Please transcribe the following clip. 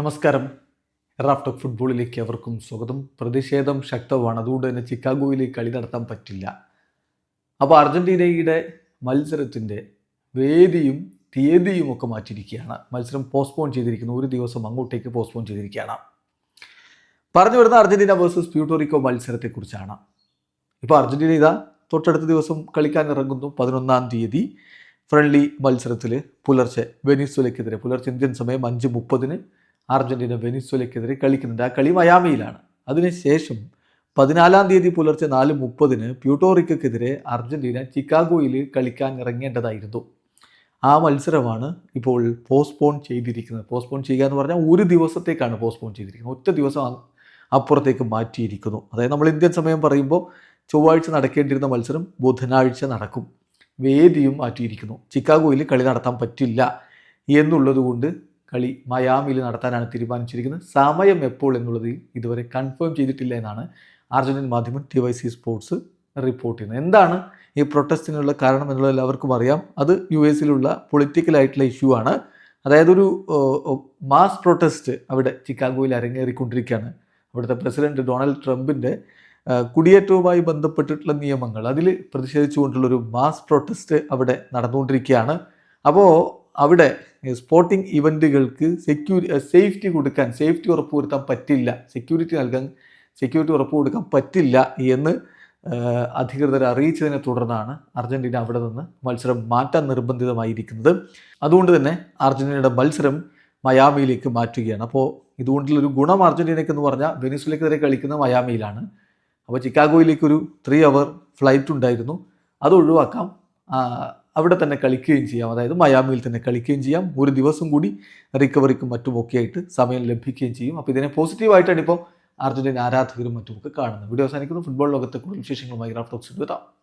നമസ്കാരം. റാഫ്റ്റോക്ക് ഫുട്ബോളിലേക്ക് അവർക്കും സ്വാഗതം. പ്രതിഷേധം ശക്തമാണ്. അതുകൊണ്ട് തന്നെ ചിക്കാഗോയിൽ കളി നടത്താൻ പറ്റില്ല. അപ്പോൾ അർജന്റീനയുടെ മത്സരത്തിന്റെ വേദിയും തീയതിയും ഒക്കെ മാറ്റിയിരിക്കുകയാണ്. മത്സരം പോസ്റ്റ്പോൺ ചെയ്തിരിക്കുന്നു. ഒരു ദിവസം അങ്ങോട്ടേക്ക് പോസ്റ്റ്പോൺ ചെയ്തിരിക്കുകയാണ്. പറഞ്ഞു വരുന്ന അർജന്റീന വേഴ്സസ് പ്യൂട്ടോറിക്കോ മത്സരത്തെക്കുറിച്ചാണ്. ഇപ്പോൾ അർജന്റീന ഇതാ തൊട്ടടുത്ത ദിവസം കളിക്കാൻ ഇറങ്ങുന്നു. പതിനൊന്നാം തീയതി ഫ്രണ്ട്ലി മത്സരത്തിൽ പുലർച്ചെ വെനിസ്വലയ്ക്കെതിരെ. പുലർച്ചെ ഇന്ത്യൻ സമയം അഞ്ച് മുപ്പതിന്. അർജന്റീന വെനിസ്വലയ്ക്കെതിരെ കളിക്കുന്നുണ്ട്. ആ കളി മയാമിയിലാണ്. അതിനുശേഷം പതിനാലാം തീയതി പുലർച്ചെ നാല് മുപ്പതിന് പ്യൂട്ടോറിക്കെതിരെ അർജന്റീന ചിക്കാഗോയിൽ കളിക്കാൻ ഇറങ്ങേണ്ടതായിരുന്നു. ആ മത്സരമാണ് ഇപ്പോൾ പോസ്റ്റ്പോൺ ചെയ്തിരിക്കുന്നത്. പോസ്റ്റ്പോൺ ചെയ്യുക എന്ന് പറഞ്ഞാൽ ഒരു ദിവസത്തേക്കാണ് പോസ്റ്റ്പോൺ ചെയ്തിരിക്കുന്നത്. ഒറ്റ ദിവസം അപ്പുറത്തേക്ക് മാറ്റിയിരിക്കുന്നു. അതായത് നമ്മൾ ഇന്ത്യൻ സമയം പറയുമ്പോൾ ചൊവ്വാഴ്ച നടക്കേണ്ടിരുന്ന മത്സരം ബുധനാഴ്ച നടക്കും. വേദിയും മാറ്റിയിരിക്കുന്നു. ചിക്കാഗോയിൽ കളി നടത്താൻ പറ്റില്ല എന്നുള്ളത് കൊണ്ട് കളി മയാമിയിൽ നടത്താനാണ് തീരുമാനിച്ചിരിക്കുന്നത്. സമയം എപ്പോൾ എന്നുള്ളത് ഇതുവരെ കൺഫേം ചെയ്തിട്ടില്ല എന്നാണ് അർജന്റീൻ മാധ്യമം T Y C sports report ചെയ്യുന്നത്. എന്താണ് ഈ പ്രൊട്ടസ്റ്റിനുള്ള കാരണം എന്നുള്ളത് എല്ലാവർക്കും അറിയാം. അത് യു എസിലുള്ള പൊളിറ്റിക്കലായിട്ടുള്ള ഇഷ്യൂ ആണ്. അതായത് ഒരു മാസ് പ്രൊട്ടസ്റ്റ് അവിടെ ചിക്കാഗോയിൽ അരങ്ങേറിക്കൊണ്ടിരിക്കുകയാണ്. അവിടുത്തെ പ്രസിഡന്റ് ഡൊണാൾഡ് ട്രംപിന്റെ കുടിയേറ്റവുമായി ബന്ധപ്പെട്ടിട്ടുള്ള നിയമങ്ങൾ. അതിൽ പ്രതിഷേധിച്ചുകൊണ്ടുള്ളൊരു മാസ് പ്രൊട്ടസ്റ്റ് അവിടെ നടന്നുകൊണ്ടിരിക്കുകയാണ്. അപ്പോൾ അവിടെ സ്പോർട്ടിംഗ് ഇവന്റുകൾക്ക് സെക്യൂരി സേഫ്റ്റി കൊടുക്കാൻ സേഫ്റ്റി ഉറപ്പുവരുത്താൻ പറ്റില്ല. സെക്യൂരിറ്റി നൽകാൻ സെക്യൂരിറ്റി ഉറപ്പ് കൊടുക്കാൻ പറ്റില്ല എന്ന് അധികൃതർ അറിയിച്ചതിനെ തുടർന്നാണ് അർജന്റീന അവിടെ നിന്ന് മത്സരം മാറ്റാൻ നിർബന്ധിതമായിരിക്കുന്നത്. അതുകൊണ്ട് തന്നെ അർജന്റീനയുടെ മത്സരം മയാമിയിലേക്ക് മാറ്റുകയാണ്. അപ്പോൾ ഇതുകൊണ്ടുള്ളൊരു ഗുണം അർജന്റീനയ്ക്ക് എന്ന് പറഞ്ഞാൽ വെനിസുലയ്ക്കെതിരെ കളിക്കുന്ന മയാമിയിലാണ്. അപ്പോൾ ചിക്കാഗോയിലേക്ക് ഒരു ത്രീ അവർ ഫ്ലൈറ്റ് ഉണ്ടായിരുന്നു. അത് ഒഴിവാക്കാം. അവിടെ തന്നെ കളിക്കുകയും ചെയ്യാം. അതായത് മയാമിയിൽ തന്നെ കളിക്കുകയും ചെയ്യാം. ഒരു ദിവസം കൂടി റിക്കവറിക്കും മറ്റുമൊക്കെ ആയിട്ട് സമയം ലഭിക്കുകയും ചെയ്യും. അപ്പോൾ ഇതിനെ പോസിറ്റീവായിട്ടാണ് ഇപ്പോൾ അർജന്റീന ആരാധകരും മറ്റുമൊക്കെ കാണുന്നത്. വീഡിയോ അവസാനിക്കുന്നു. ഫുട്ബോൾ ലോകത്തെ കൂടുതൽ വിശേഷങ്ങളുമായി ടോക്സ് എത്താം.